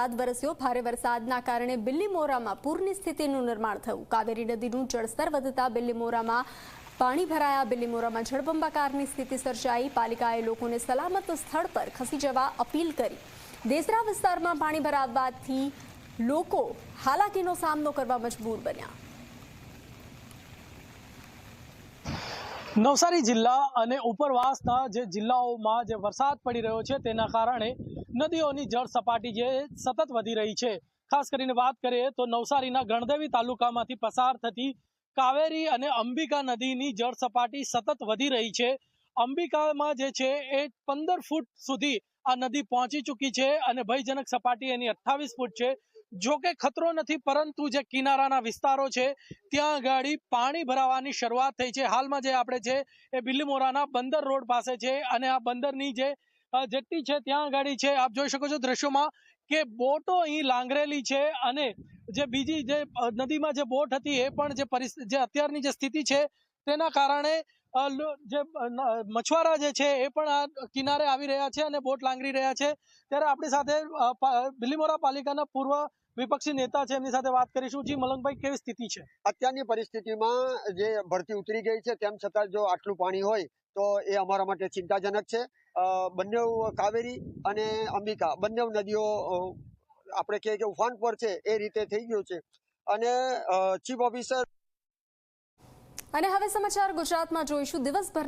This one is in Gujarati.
સાત વરસ્યો ભારે વરસાદના કારણે બિલ્લીમોરામાં પૂરની સ્થિતિનું નિર્માણ થયું. કાવેરી નદીનું જળસ્તર વધતા બિલ્લીમોરામાં પાણી ભરાયા. બિલ્લીમોરામાં જળબંબાકારની સ્થિતિ સર્જાઈ. પાલિકાએ લોકોને સલામત સ્થળ પર ખસી જવા અપીલ કરી. દેસરા વિસ્તારમાં પાણી ભરાવવાથી લોકો હાલાકીનો સામનો કરવા મજબૂર બન્યા. નવસારી જિલ્લા અને ઉપરવાસના જે જિલ્લાઓમાં જે વરસાદ પડી રહ્યો છે તેના કારણે નદીઓની જળ સપાટી જે સતત વધી રહી છે. ખાસ કરીને વાત કરીએ તો નવસારીના ગણદેવી તાલુકામાંથી પસાર થતી કાવેરી અને અંબિકા નદીની જળ સપાટી સતત વધી રહી છે. અંબિકામાં જે છે એ પંદર ફૂટ સુધી આ નદી પહોંચી ચૂકી છે અને ભયજનક સપાટી એની અઠ્ઠાવીસ ફૂટ છે. જો કે ખતરો નથી, પરંતુ જે કિનારાના વિસ્તારો છે, ત્યાં આગળ પાણી ભરાવાની શરૂઆત થઈ છે. હાલમાં જે આપણે છે એ બિલીમોરાના બંદર રોડ પાસે છે અને આ બંદરની જે અ, જેટ્ટી છે ત્યાં ગાડી છે. આપ જોઈ શકો છો દ્રશ્યોમાં કે બોટો અહીં લાંગરેલી છે અને જે બીજી જે નદીમાં જે બોટ હતી એ પણ જે પરિસ્થિતિ જે અત્યારની જે સ્થિતિ છે તેના કારણે જે મછવારા જે છે એ પણ આ કિનારે આવી રહ્યા છે અને બોટ લાંગરી રહ્યા છે. ત્યારે આપણી સાથે બિલીમોરા પાલિકાના પૂર્વ વિપક્ષી નેતા છે. એમની સાથે વાત કરીશું. જી મલંગભાઈ કેવી સ્થિતિ છે? અત્યારની પરિસ્થિતિમાં જે ભરતી ઉતરી ગઈ છે તેમ છતાં જો આટલું પાણી હોય તો એ અમારા માટે ચિંતાજનક છે. બંને કાવેરી અને અંબિકા. બંને નદીઓ આપણે કહીએ કે ઉફાન પર છે, એ રીતે થઈ ગયું છે. અને ચીફ ઓફિસર અને હવે સમાચાર ગુજરાતમાં જોઈશું. દિવસભર